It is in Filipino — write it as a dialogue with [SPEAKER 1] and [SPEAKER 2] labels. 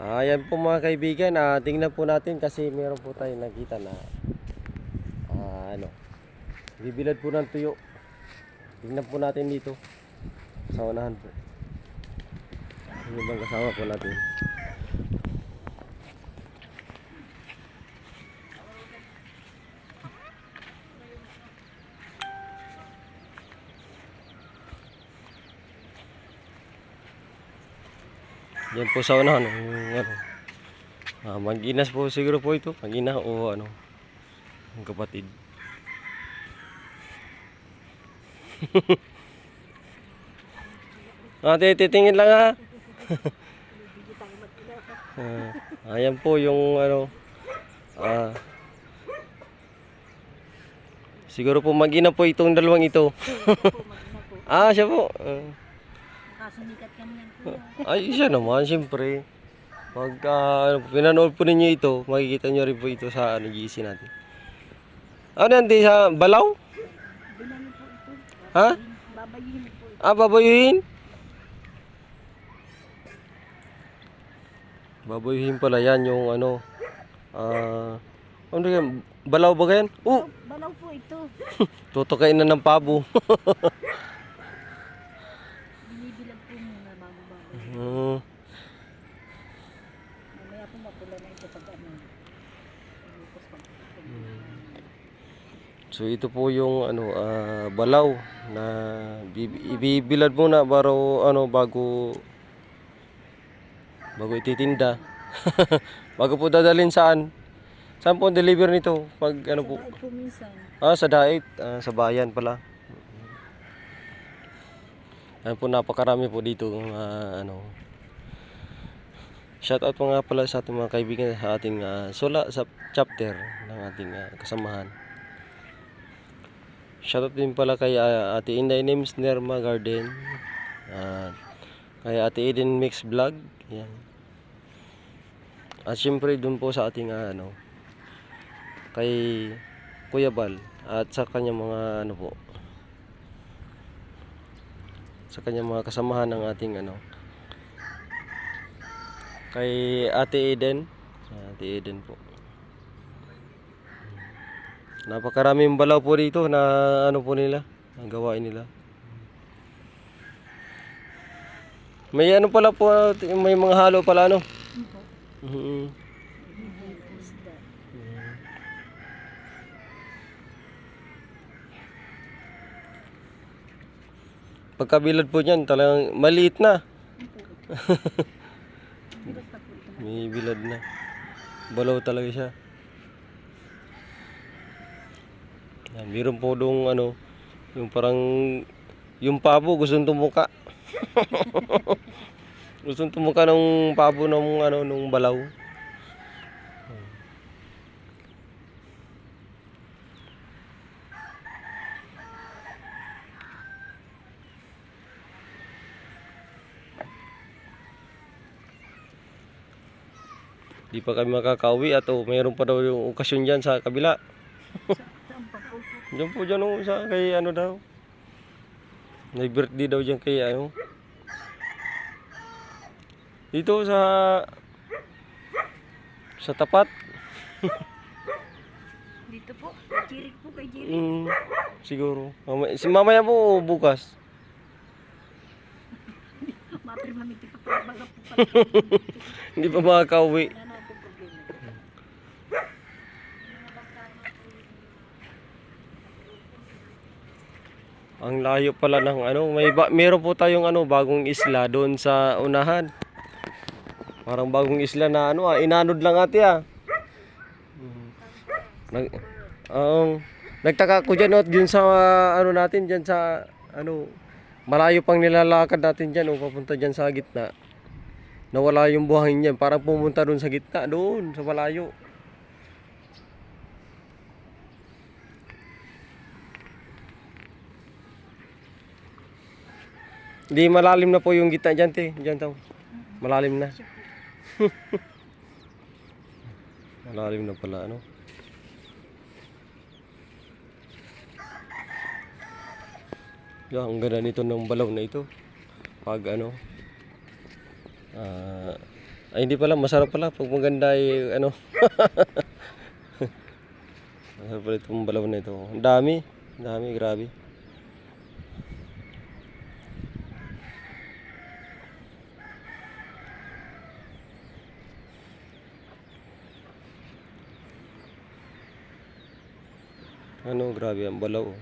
[SPEAKER 1] Ayan po mga kaibigan, ah, tingnan po natin kasi meron po tayo nakita na ah, ano, bibilad po ng tuyo. Tingnan po natin dito sa unahan po. Ano bang kasama po natin? Yan po sa unahan, yung ano. Ah, mag-inas po siguro po ito, mag-ina o ano, ang kapatid. Ate, titingin lang ha. Ah, ayan po yung ano, ah, siguro po mag-ina po itong dalawang ito. ah, siya po. Ah.
[SPEAKER 2] Nakasumikat kami yan po.
[SPEAKER 1] Ay, siya naman, siyempre. Pag uh, pinanood po ninyo ito, makikita nyo rin po ito sa ano, GC natin. Ano yan, sa Balaw? Ha?
[SPEAKER 2] Babayin po.
[SPEAKER 1] Ah, babayuhin? Babayuhin pala yan yung ano, ah, ano yan, Balaw ba yan? Oh,
[SPEAKER 2] Balaw po ito.
[SPEAKER 1] tutukain na ng pabo.
[SPEAKER 2] Binibilag po muna bago bago.
[SPEAKER 1] Hmm.
[SPEAKER 2] Mamaya po mapula na ito pag ano. Pag
[SPEAKER 1] So ito po yung ano ah, balaw na bi- ibibilad muna baro ano bago bago ititinda. bago po dadalhin saan? Saan po ang deliver nito? Pag ano po?
[SPEAKER 2] Kahit po minsan.
[SPEAKER 1] Ah, sa Dait, ah, sa bayan pala. Ayan po napakarami po dito ah, ano. Shout out po nga pala sa ating mga kaibigan sa ating ah, sula sa chapter ng ating ah, kasamahan. Shoutout din pala kay ah, Ate Inday Names Nerma Garden. At kay Ate Eden Mix Vlog. Yan. At syempre dun po sa ating ah, ano kay Kuya Bal at sa kanyang mga ano po sa kanyang mga kasamahan ng ating ano kay Ate Eden Ate Eden po Napakaraming balaw po dito na ano po nila, ang gawain nila. May ano pala po, may mga halo pala ano. Mhm.
[SPEAKER 2] Isda.
[SPEAKER 1] Pagkabilad po niyan, talagang maliit na. May bilad na. Balaw talaga siya. Yan, meron po dong ano, yung parang yung pabo gustong tumuka. gustong tumuka ng pabo ng ano nung balaw. Di pa kami makakauwi at oh, mayroon pa daw yung okasyon dyan sa kabila.
[SPEAKER 2] Pa po?
[SPEAKER 1] Diyan po dyan oh, sa kay ano daw. May birthday daw dyan kay ano. Dito sa sa tapat.
[SPEAKER 2] Dito po. Chirik po kay Chirik.
[SPEAKER 1] Mm, siguro. Mamaya, si mamaya po o bukas.
[SPEAKER 2] Mapirma may tipapabaga po pala.
[SPEAKER 1] Hindi pa makakauwi.
[SPEAKER 2] Wala na po problema.
[SPEAKER 1] Ang layo pala ng ano, may ba, meron po tayong ano bagong isla doon sa unahan. Parang bagong isla na ano ah, inanod lang ate ah. Nag Oo. nagtaka ko diyan at dun sa ano natin diyan sa ano malayo pang nilalakad natin diyan oh, papunta diyan sa gitna. Nawala yung buhangin niyan, parang pumunta doon sa gitna, doon sa malayo. Hindi malalim na po yung gitna dyan, te. Dyan tao. Malalim na. malalim na pala, ano. Yan, ang ganda nito ng balaw na ito. Pag ano, ah, Ay, hindi pala. Masarap pala. Pag maganda ay ano. masarap pala itong balaw na ito. Ang dami. Dami. Grabe. Ano, grabe ang balaw.